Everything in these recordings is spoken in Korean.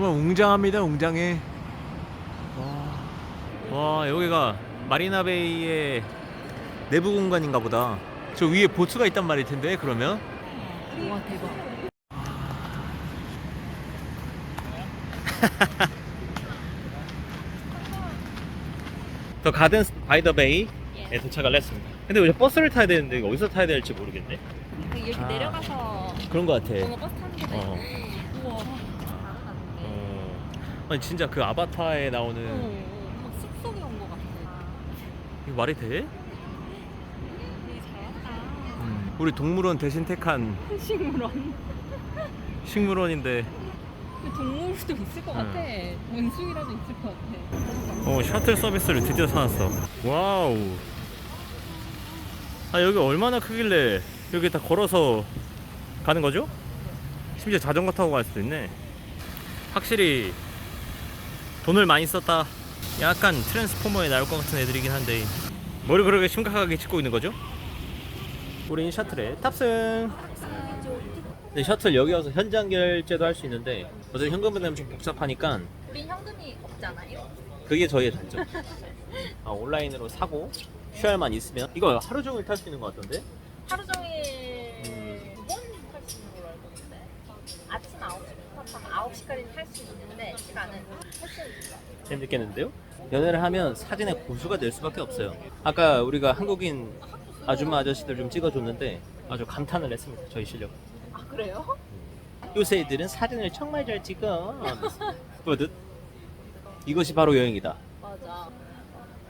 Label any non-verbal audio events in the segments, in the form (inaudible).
정말 웅장합니다 웅장해. 와, 와 여기가 마리나베이의 내부 공간인가 보다. 저 위에 보트가 있단 말일 텐데 그러면? 와 대박. (laughs) 더 가든 바이 더 베이에 도착을 했습니다. 근데 왜 버스를 타야 되는데 이거 어디서 타야 될지 모르겠네. 이렇게 아. 내려가서 그런 거 같아. 뭔가 버스 타는 거네. 어. 어. 아니 진짜 그 아바타에 나오는 어, 막 숲속에 온 것 같아. 이거 말이 돼? 되게 잘 왔다. 음. 우리 동물원 대신 택한 (laughs) 식물원. 식물원인데 그 동물도 있을 것 같아. 원숭이라도 있을 것 같아. 어 셔틀 서비스를 드디어 사놨어 와우 아 여기 얼마나 크길래 여기 다 걸어서 가는 거죠? 심지어 자전거 타고 갈 수도 있네 확실히 돈을 많이 썼다 약간 트랜스포머에 나올 것 같은 애들이긴 한데 뭘 그렇게 심각하게 찍고 있는 거죠? 우린 셔틀에 탑승 근데 셔틀 여기 와서 현장 결제도 할 수 있는데 어차피 현금은 내면 좀 복잡하니까 우린 현금이 없잖아요. 그게 저희의 단점. (laughs) 아, 온라인으로 사고 QR만 있으면 이거 하루 종일 탈 수 있는 것 같던데? 하루 종일 음. 두번탈수 있는 걸로 알고 있는데 아침 9시부터 밤 9시까지 탈 수 있는데 시간은. 재밌겠는데요? 연애를 하면 사진의 고수가 될 수밖에 없어요. 아까 우리가 한국인 아줌마 아저씨들 좀 찍어줬는데 아주 감탄을 했습니다. 저희 실력. 아 그래요? 요새 애들은 사진을 정말 잘 찍어. (laughs) 뿌듯. 이것이 바로 여행이다. 맞아.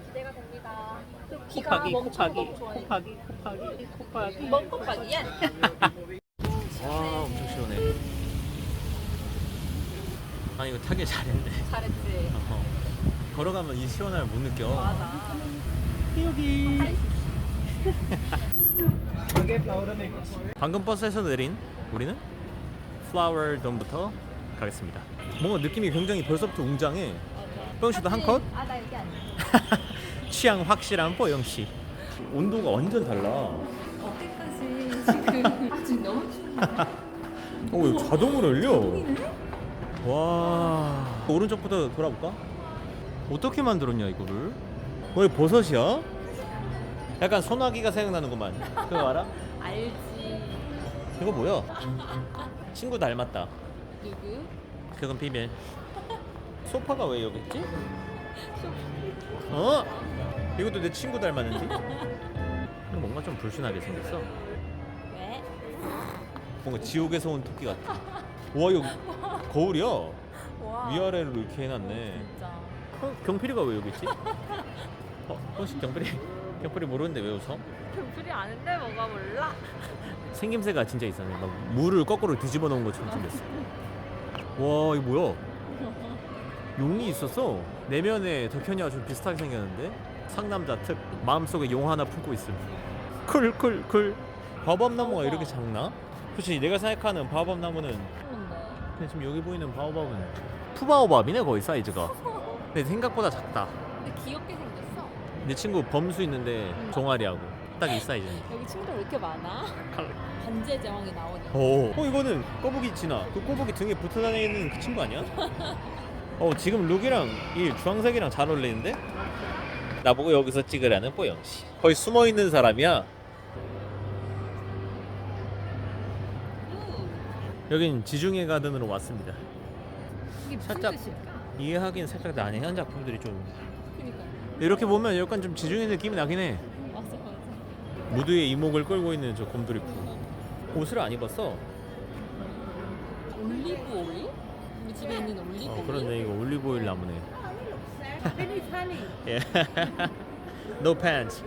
기대가 됩니다. 그리고 비가 곱하기 멈추는 곱하기 거 좋아해. 곱하기 곱하기 곱하기. 뭔 곱하기 아 이거 타길 잘했네. 잘했지. 어허. 걸어가면 이 시원함을 못 느껴. 맞아. 여기. 방금 버스에서 내린 우리는 플라워 돔부터 가겠습니다. 뭔가 느낌이 굉장히 벌써부터 웅장해. 뽀영 씨도 한 컷? 아나 여기 아니야. (laughs) 취향 확실한 뽀영 씨. 온도가 완전 달라. 어깨까지 지금 아직 너무 추워. 어, 왜 자동으로 열려? 와. 오른쪽부터 돌아볼까? 어떻게 만들었냐 이거를? 왜 버섯이야? 약간 소나기가 생각나는구만. 그거 알아? (laughs) 알지. 이거 뭐야? 친구 닮았다. 누구? 그건 비밀. 소파가 왜 여기 있지? 어? 이것도 내 친구 닮았는데? 이거 뭔가 좀 불순하게 생겼어. 왜? 뭔가 지옥에서 온 토끼 같아. 와 이거 (laughs) 거울이야. 와. 위아래로 이렇게 해놨네. 진짜. 어? 경필이가 왜 여기 있지? (laughs) 어? 혹시 경필이 경필이 모르는데 왜 웃어? 경풀이 아는데 뭐가 몰라? 생김새가 진짜 이상해. 막 물을 거꾸로 뒤집어 놓은 것처럼 생겼어. (laughs) 와 이거 뭐야? 용이 있었어. 내면에 덕현이와 좀 비슷하게 생겼는데 상남자 특 마음속에 용 하나 품고 있음. 쿨쿨쿨. 바밤나무가 이렇게 작나? 솔직히 내가 생각하는 바밤나무는? 근데 지금 여기 보이는 바오밥은 푸바오밥이네 거의 사이즈가. 근데 생각보다 작다. 근데 귀엽게 생겼어. 내 친구 범수 있는데 종아리하고 딱 이 사이즈네. 여기 친구들 왜 이렇게 많아? (laughs) 반지의 제왕이 나오니. 오. 어 이거는 꼬부기 진아. 그 꼬부기 등에 붙어 다니는 그 친구 아니야? (laughs) 어 지금 룩이랑 이 주황색이랑 잘 어울리는데? 나보고 여기서 찍으라는 뽀영 씨. 거의 숨어 있는 사람이야. 여긴 지중해 가든으로 왔습니다. 이게 무슨 살짝- 뜻일까? 이해하기는 살짝 난해한 작품들이 좀 그니까. 이렇게 보면 약간 좀 지중해 느낌이 나긴 해. 맞아 맞아. 무드의 이목을 끌고 있는 저 곰돌이푸. 옷을 안 입었어. 올리브 오일? 우리 집에 있는 올리브 어, 오일? 그런데 이거 올리브오일 나무네. (laughs) 예. (laughs) no pants.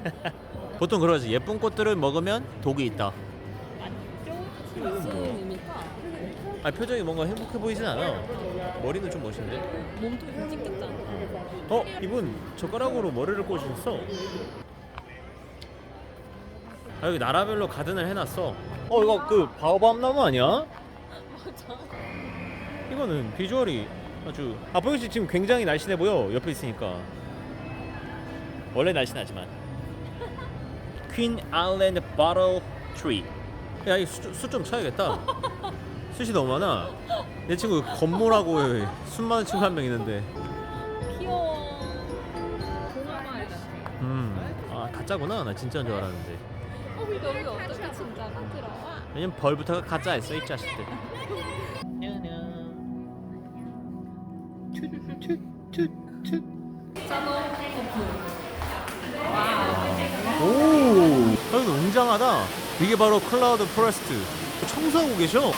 (laughs) 보통 그러지. 예쁜 꽃들을 먹으면 독이 있다. 무슨 의미일까? 아 표정이 뭔가 행복해 보이진 않아. 머리는 좀 멋있는데. 좀 찢겼잖아. 어 이분 젓가락으로 머리를 꼬셨어. 아 여기 나라별로 가든을 해놨어. 어 이거 그 바오밤 나무 아니야? 맞아. 이거는 비주얼이 아주 아 보영 씨 지금 굉장히 날씬해 보여 옆에 있으니까 원래 날씬하지만 퀸 아일랜드 바틀 트리 야이 수 좀 쳐야겠다 숱이 너무 많아. 내 친구 건모라고 숨 많은 친구 한 명 있는데. 귀여워. 같아. 음. 아 가짜구나. 나 진짜인 줄 알았는데. 어, 근데 여기 어떻게 진짜가 들어와? 왜냐면 벌부터가 가짜였어 이 자식들. 짜노 오, 여기 웅장하다. 이게 바로 클라우드 포레스트. 청소하고 계셔.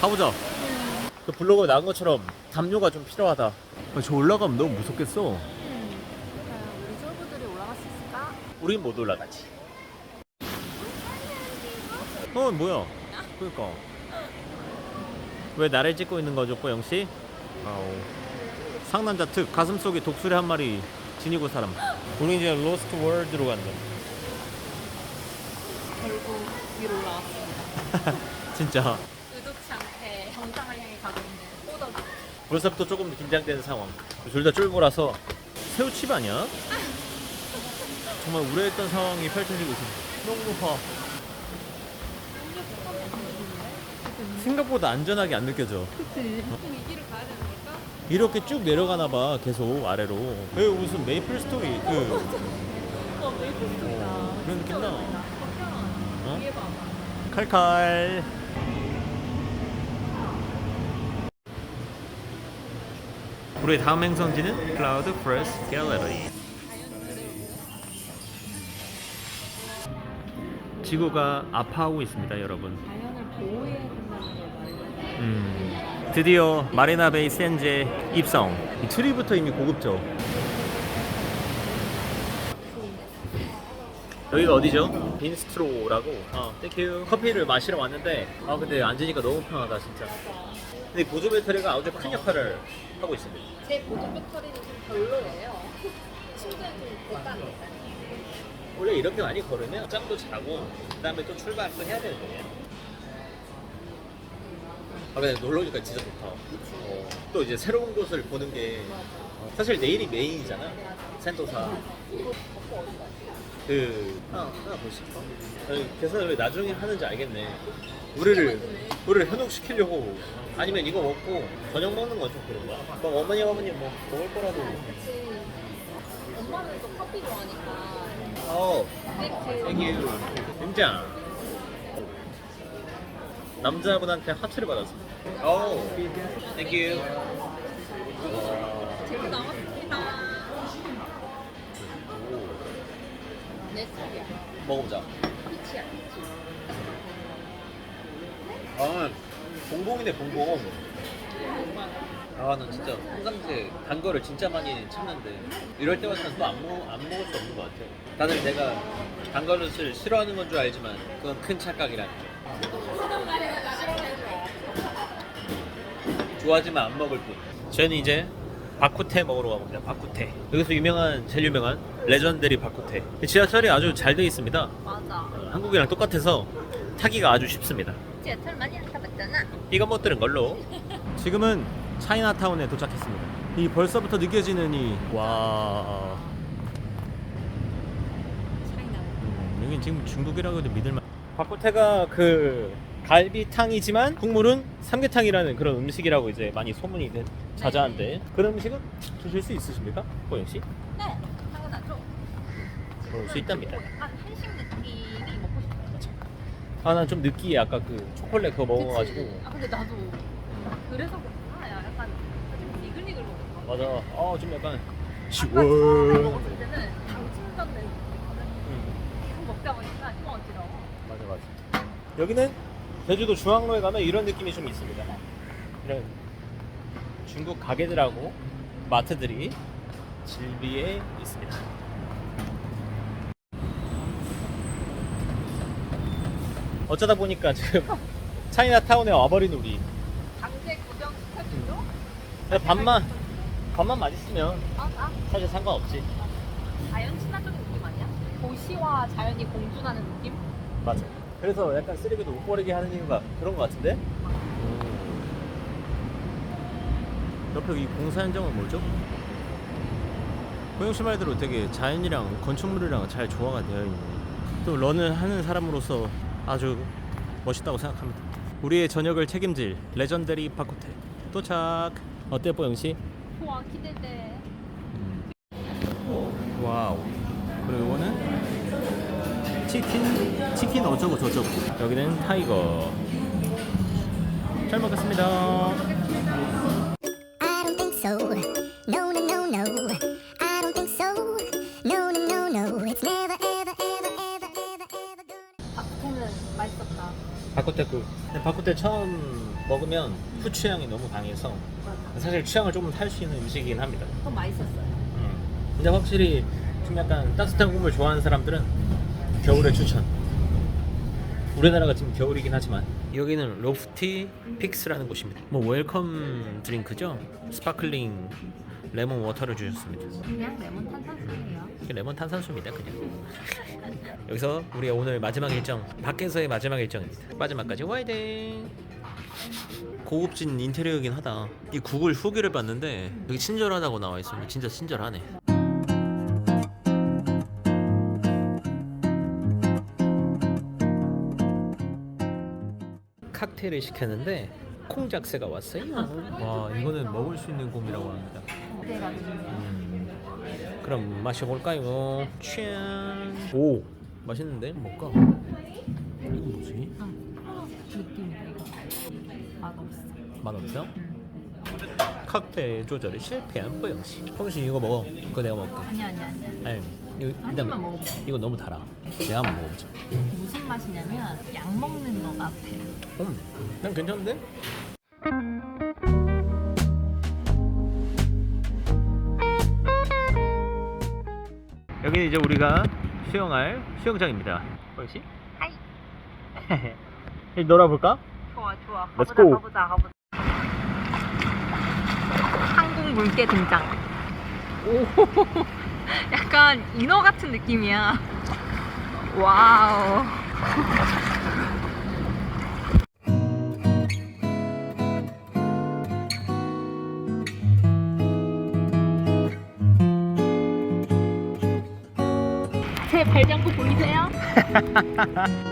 가보자. 그 블로그에 나온 것처럼 담요가 좀 필요하다. 아, 저 올라가면 너무 무섭겠어. 우리 쫄부들이 올라갈 수 있을까? 우린 못 올라가지. 어, 뭐야? 그니까. 왜 나를 찍고 있는 거죠, 뽀영 씨? 아오. 상남자 특 가슴 속에 독수리 한 마리 지니고 사람. 우리 이제 로스트 월드로 간다. 결국 위로 올라왔습니다. (laughs) 진짜. 의도치 않게 정상을 향해 가고 있는 호덕이. 벌써부터 조금 긴장되는 상황. 둘 다 쫄보라서 새우칩 아니야? (laughs) 정말 우려했던 상황이 펼쳐지고 있습니다. 너무 높아. 생각보다 안전하게 안 느껴져. 그치. 이 길을 가야 되는 걸까? 이렇게 쭉 내려가나 봐 계속 아래로. 여기 무슨 메이플 스토리 그 (laughs) 어, 메이플 스토리다. 그런 느낌 나. 어? 위에 봐봐. 칼칼. 우리의 다음 행성지는 클라우드 프레스 갤러리. 지구가 아파하고 있습니다, 여러분. 음, 드디어 마리나 베이 센제 입성. 이 트리부터 이미 고급져. 여기가 어디죠? 빈스트로라고. 어, 땡큐. 커피를 마시러 왔는데, 아 근데 앉으니까 너무 편하다 진짜. 근데 보조 배터리가 아주 큰 역할을 하고 있습니다. 제 보조 배터리는 좀 별로예요. (laughs) 좀 못가니까 원래 이렇게 많이 걸으면 짬도 자고, 그 다음에 또 출발 또 해야 되는데. 아 근데 놀러 오니까 진짜 좋다. 어, 또 이제 새로운 곳을 보는 게 사실 내일이 메인이잖아. 센토사. 그 하나 하나 더 시켜? 아니, 계산을 왜 나중에 하는지 알겠네. 우리를 우리를 현혹시키려고 아니면 이거 먹고 저녁 먹는 건좀 그런 거야. 막 어머니 어머니 뭐 먹을 거라도. 그치. 엄마는 또 커피 좋아하니까. 어, 땡큐. 땡큐. 등장. 남자분한테 하트를 받았습니다. 어, 땡큐. 재료 나왔습 내 스타일이야. 먹어보자. 피치야. 아, 봉봉이네 봉봉. 아, 난 진짜 홍삼제 단 거를 진짜 많이 참는데 이럴 때마다 또안 먹, 안 먹을 수 없는 것 같아. 다들 내가 단 거를 싫어하는 건 줄 알지만 그건 큰 착각이라는 거. 좋아하지만 안 먹을 뿐. 저는 이제 바쿠테 먹으러 가봅니다. 바쿠테. 여기서 유명한 제일 유명한 레전드리 바쿠테. 지하철이 아주 잘 돼 있습니다. 맞아. 어, 한국이랑 똑같아서 타기가 아주 쉽습니다. 지하철 많이 타봤잖아. 이거 못 들은 걸로. (laughs) 지금은 차이나타운에 도착했습니다. 이 벌써부터 느껴지는 이 와. 차이나. 음, 여긴 지금 중국이라고 해도 믿을만. 바코테가 그 갈비탕이지만 국물은 삼계탕이라는 그런 음식이라고 이제 많이 소문이 된- 자자한데 그런 음식은 드실 수 있으십니까, 고영 씨? 네. 당연하죠. 그럴 수 있답니다. 한식 느낌이 먹고 싶어요. 아, 난 좀 느끼해. 아까 그 초콜릿 그거 먹어가지고. 그치? 아 근데 나도 그래서 그렇구나. 야, 약간 좀 니글니글 먹었어. 맞아. 아, 좀 약간 아까 처음에 시원. 먹었을 때는 당진전 냄새. 음. 계속 먹다 보니까 좀 어지러워. 맞아 맞아. 여기는 제주도 중앙로에 가면 이런 느낌이 좀 있습니다. 이런 중국 가게들하고 마트들이 질비에 있습니다. 어쩌다 보니까 지금 (laughs) 차이나타운에 와버린 우리. 강제 구경 시켜주죠? 근데 밥만 밥만 맛있으면 맞아. 사실 상관없지. 자연 친화적인 느낌 아니야? 도시와 자연이 공존하는 느낌? 맞아. 그래서 약간 쓰레기도 못 버리게 하는 이유가 그런 것 같은데? 옆에 이 공사 현장은 뭐죠? 고영 씨 말대로 되게 자연이랑 건축물이랑 잘 조화가 되어 있네. 또 런을 하는 사람으로서 아주 멋있다고 생각합니다. 우리의 저녁을 책임질 레전더리 바코테 도착. 어때 뽀영 씨? 좋아 기대돼. 와우. 그리고 이거는 치킨 치킨 어쩌고 저쩌고. 여기는 타이거. 잘 먹겠습니다. 바코테 그 근데 바코테 처음 먹으면 후취향이 너무 강해서 사실 취향을 조금 탈 수 있는 음식이긴 합니다. 더 맛있었어요. 음. 근데 확실히 좀 약간 따뜻한 국물 좋아하는 사람들은 겨울에 추천. 우리나라가 지금 겨울이긴 하지만 여기는 로프티 픽스라는 곳입니다. 뭐 웰컴 드링크죠? 스파클링 레몬 워터를 주셨습니다. 그냥 레몬 탄산수예요. 이게 레몬 탄산수입니다, 그냥. (laughs) 여기서 우리가 오늘 마지막 일정, 밖에서의 마지막 일정입니다. 마지막까지 화이팅! 고급진 인테리어이긴 하다. 이 구글 후기를 봤는데 여기 친절하다고 나와 있습니다. 진짜 친절하네. 칵테일을 시켰는데 콩 작새가 왔어요. 와, 이거는 먹을 수 있는 곰이라고 합니다. 음, 그럼 마셔볼까요? 짠. 오, 맛있는데? 뭘까? 이거 뭐지? 느낌 맛없어. 맛없어? 칵테일 조절에 실패한 뽀영씨. 뽀영씨 이거 먹어. 그거 내가 먹을게. 아니야 아니야 아니야. 아니, 이거 한 일단 입만 먹어봐. 이거 너무 달아. 내가 한번 먹어보자. 무슨 맛이냐면 약 먹는 것 같아. 음, 난 괜찮은데? 여기는 이제 우리가 수영할 수영장입니다. 뽀영씨? 하이. 이제 (laughs) 놀아볼까? 좋아 좋아. Let's go. 가보자 가보자. 한국 물개 등장. 오, (laughs) 약간 인어 같은 느낌이야. 와우. 제 발장구 보이세요? (laughs)